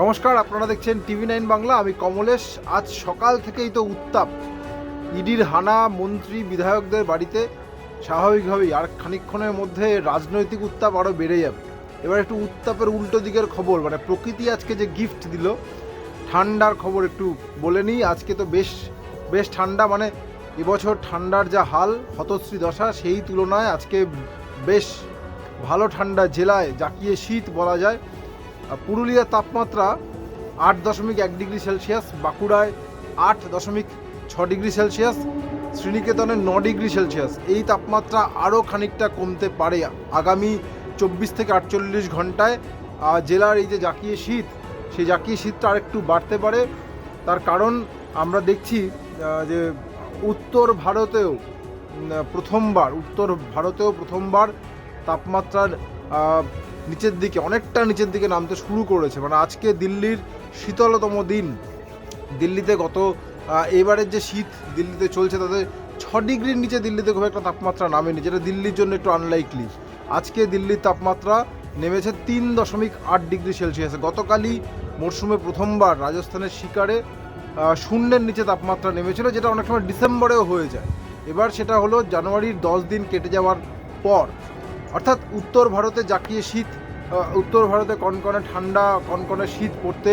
নমস্কার, আপনারা দেখছেন টিভি নাইন বাংলা। আমি কমলেশ। আজ সকাল থেকেই তো উত্তাপ। ইডির হানা মন্ত্রী, বিধায়কদের বাড়িতে স্বাভাবিকভাবেই আর খানিকক্ষণের মধ্যে রাজনৈতিক উত্তাপ আরও বেড়ে যাবে। এবার একটু উত্তাপের উল্টো দিকের খবর মানে প্রকৃতি আজকে যে গিফট দিল, ঠান্ডার খবর একটু বলে নিই। আজকে তো বেশ বেশ ঠান্ডা মানে এবছর ঠান্ডার যা হাল, হতশ্রী দশা, সেই তুলনায় আজকে বেশ ভালো ঠান্ডা জেলায় জাকিয়ে শীত বলা যায়। পুরুলিয়ার তাপমাত্রা আট দশমিক এক ডিগ্রি সেলসিয়াস, বাঁকুড়ায় আট দশমিক ছ ডিগ্রি সেলসিয়াস, শ্রীনিকেতনে ন ডিগ্রি সেলসিয়াস। এই তাপমাত্রা আরও খানিকটা কমতে পারে আগামী চব্বিশ থেকে আটচল্লিশ ঘন্টায়। জেলার এই যে জাকিয়ে শীত, সেই জাকিয়ে শীতটা আরেকটু বাড়তে পারে। তার কারণ আমরা দেখছি যে উত্তর ভারতেও প্রথমবার, উত্তর ভারতেও প্রথমবার তাপমাত্রার নিচের দিকে, অনেকটা নিচের দিকে নামতে শুরু করেছে। মানে আজকে দিল্লির শীতলতম দিন। দিল্লিতে গত এবারের যে শীত দিল্লিতে চলছে, তাতে ছ ডিগ্রির নিচে দিল্লিতে খুব একটা তাপমাত্রা নামেনি, যেটা দিল্লির জন্য একটু আনলাইকলি আজকে দিল্লির তাপমাত্রা নেমেছে তিন দশমিক আট ডিগ্রি সেলসিয়াসে। গতকালই মরশুমে প্রথমবার রাজস্থানের শিকারে শূন্যের নিচে তাপমাত্রা নেমেছিল, যেটা অনেক সময় ডিসেম্বরেও হয়ে যায়। এবার সেটা হলো জানুয়ারির দশ দিন কেটে যাওয়ার পর। অর্থাৎ উত্তর ভারতে জাকিয়ে শীত উত্তর ভারতে কনকনে ঠান্ডা, কনকনে শীত পড়তে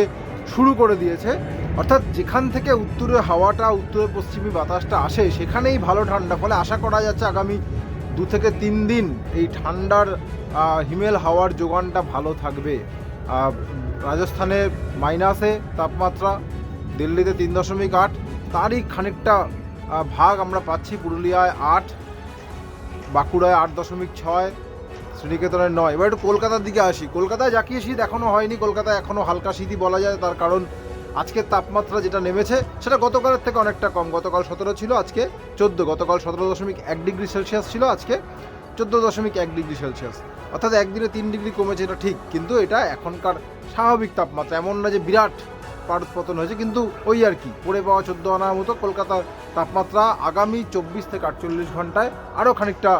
শুরু করে দিয়েছে। অর্থাৎ যেখান থেকে উত্তরে হাওয়াটা, উত্তর পশ্চিমী বাতাসটা আসে, সেখানেই ভালো ঠান্ডা। ফলে আশা করা যাচ্ছে আগামী দু থেকে তিন দিন এই ঠান্ডার হিমেল হাওয়ার যোগানটা ভালো থাকবে। রাজস্থানে মাইনাসে তাপমাত্রা, দিল্লিতে তিন দশমিক আট। তারই খানিকটা ভাগ আমরা পাচ্ছি পুরুলিয়ায় আট, বাঁকুড়ায় আট দশমিক ছয় শ্রীনিকেতনের নয়। এবার একটু কলকাতার দিকে আসি। কলকাতায় জাকিয়ে শীত এখনও হয়নি, কলকাতায় এখনও হালকা শীতই বলা যায়, তার কারণ আজকের তাপমাত্রা যেটা নেমেছে, সেটা গতকালের থেকে অনেকটা কম। গতকাল সতেরো ছিল, আজকে চোদ্দ। গতকাল সতেরো দশমিক এক ডিগ্রি সেলসিয়াস ছিল, আজকে চোদ্দ দশমিক এক ডিগ্রি সেলসিয়াস। অর্থাৎ একদিনে তিন ডিগ্রি কমেছে, এটা ঠিক, কিন্তু এটা এখনকার স্বাভাবিক তাপমাত্রা। এমন না যে বিরাট পতন হয়েছে, কিন্তু ওই আর কি, পড়ে পাওয়া চোদ্দ আনার মতো কলকাতার তাপমাত্রা আগামী চব্বিশ থেকে আটচল্লিশ ঘন্টায় আরও খানিকটা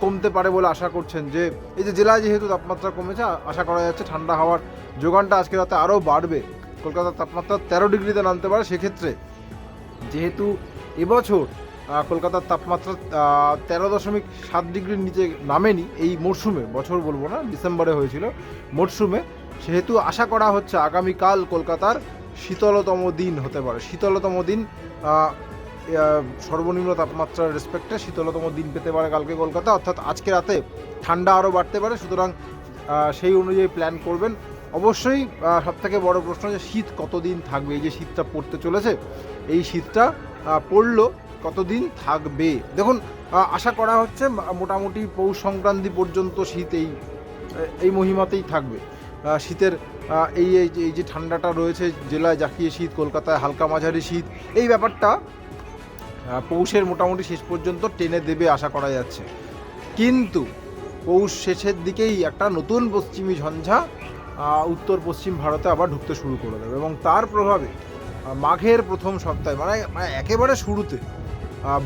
কমতে পারে বলে আশা করছেন যে এই যে জেলায় যেহেতু তাপমাত্রা কমেছে আশা করা যাচ্ছে ঠান্ডা হাওয়ার যোগানটা আজকে রাতে আরও বাড়বে। কলকাতার তাপমাত্রা তেরো ডিগ্রিতে নামতে পারে, সেক্ষেত্রে যেহেতু এবছর কলকাতার তাপমাত্রা তেরো দশমিক সাত ডিগ্রির নিচে নামেনি এই মরশুমে, বছর বলব না, ডিসেম্বরে হয়েছিল মরশুমে, সেহেতু আশা করা হচ্ছে আগামীকাল কলকাতার শীতলতম দিন হতে পারে। শীতলতম দিন সর্বনিম্ন তাপমাত্রার রেসপেক্টে শীতলতম দিন পেতে পারে কালকে কলকাতা। অর্থাৎ আজকে রাতে ঠান্ডা আরও বাড়তে পারে, সুতরাং সেই অনুযায়ী প্ল্যান করবেন। অবশ্যই সব থেকে বড় প্রশ্ন যে শীত কতদিন থাকবে? এই যে শীতটা পড়তে চলেছে, এই শীতটা পড়ল কতদিন থাকবে? দেখুন আশা করা হচ্ছে মোটামুটি পৌষ সংক্রান্তি পর্যন্ত শীত এই এই মহিমাতেই থাকবে। শীতের এই এই যে- ঠান্ডাটা রয়েছে, জেলায় জাকিয়ে শীত, কলকাতায় হালকা মাঝারি শীত, এই ব্যাপারটা পৌষের মোটামুটি শেষ পর্যন্ত টেনে দেবে আশা করা যাচ্ছে। কিন্তু পৌষ শেষের দিকেই একটা নতুন পশ্চিমী ঝঞ্ঝা উত্তর পশ্চিম ভারতে আবার ঢুকতে শুরু করে দেবে এবং তার প্রভাবে মাঘের প্রথম সপ্তাহে মানে মানে একেবারে শুরুতে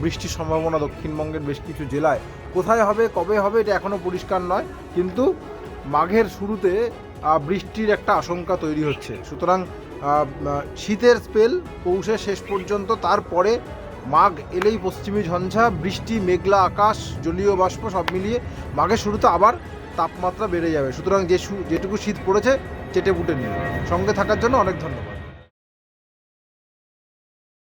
বৃষ্টির সম্ভাবনা দক্ষিণবঙ্গের বেশ কিছু জেলায়। কোথায় হবে, কবে হবে, এটা এখনও পরিষ্কার নয়, কিন্তু মাঘের শুরুতে বৃষ্টির একটা আশঙ্কা তৈরি হচ্ছে। সুতরাং শীতের স্পেল পৌষের শেষ পর্যন্ত, তারপরে মাঘ এলেই পশ্চিমী ঝঞ্ঝা, বৃষ্টি, মেঘলা আকাশ, জলীয় বাষ্প সব মিলিয়ে মাঘের শুরুতে আবার তাপমাত্রা বেড়ে যাবে। সুতরাং যে যেটুকু শীত পড়েছে, চেটে পুটে নিন। সঙ্গে থাকার জন্য অনেক ধন্যবাদ।